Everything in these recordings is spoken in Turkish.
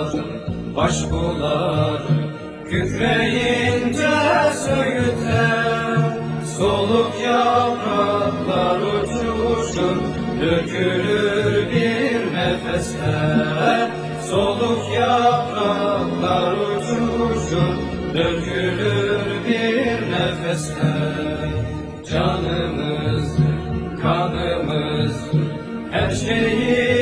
Bozkurtların başbuları Kükreyince söğüter Soluk yapraklar uçuşur Dökülür bir nefeste. Soluk yapraklar uçuşur Dökülür bir nefeste. Canımız, kanımız Her vatan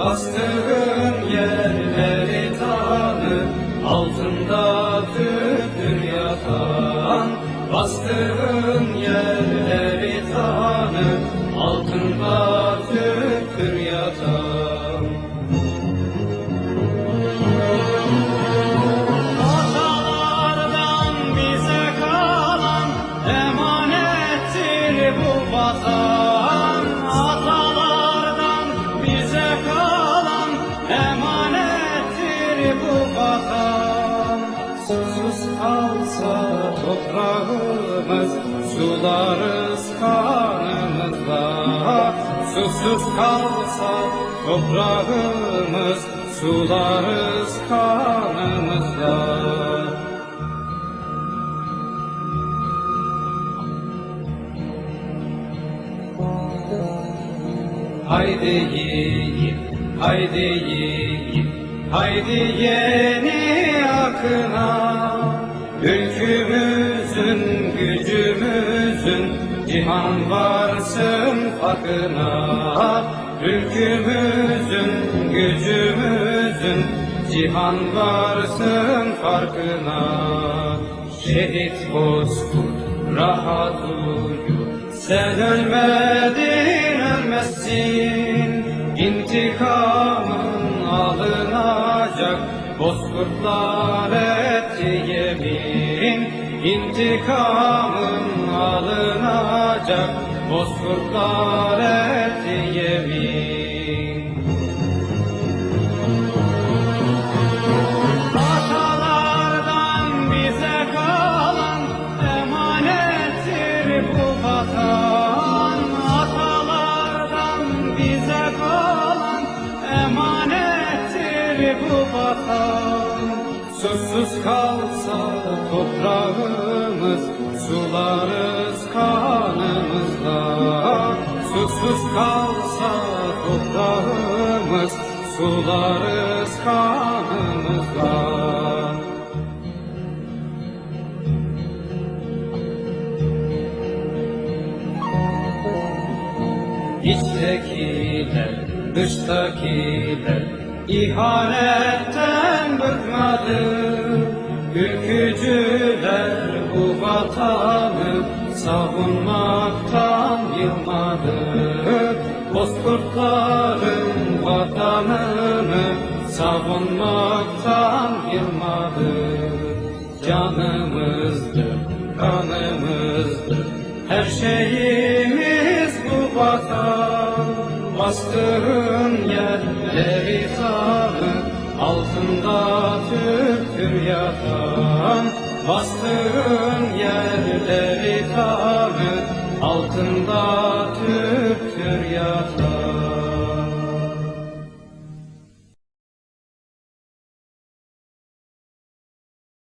Bastığın yerleri tanı Altında tüttür yatan. Bastığın yerleri tanı Altında kalsa toprağımız sularız kanımızla. Susuz kalsa toprağımız sularız kanımızla. Haydi yiğit, haydi yiğit, haydi yeni akına. Ülkümüzün, gücümüzün, cihan varsın farkına. Ülkümüzün, gücümüzün, cihan varsın farkına. Şehit bozkurt, rahat uyu, sen ölmedin ölmezsin İntikamın alınacak Bozkurtlar etti yemin İntikamın alınacak. Bozkurtlar emanettir bu vatan. Susuz kalsa toprağımız sularız kanımızla. Susuz kalsa toprağımız sularız kanımızla. İçtekiler, dıştakiler ihanetten bıkmadı. Ülkücüler bu vatanı savunmaktan yılmadı. Bozkurtların vatanını savunmaktan yılmadı. Canımızdır, kanımızdır, her şeyimiz bastığın yerleri sağlık Altında tüktür yatan Bastığın yerleri sağlık Altında tüktür yatan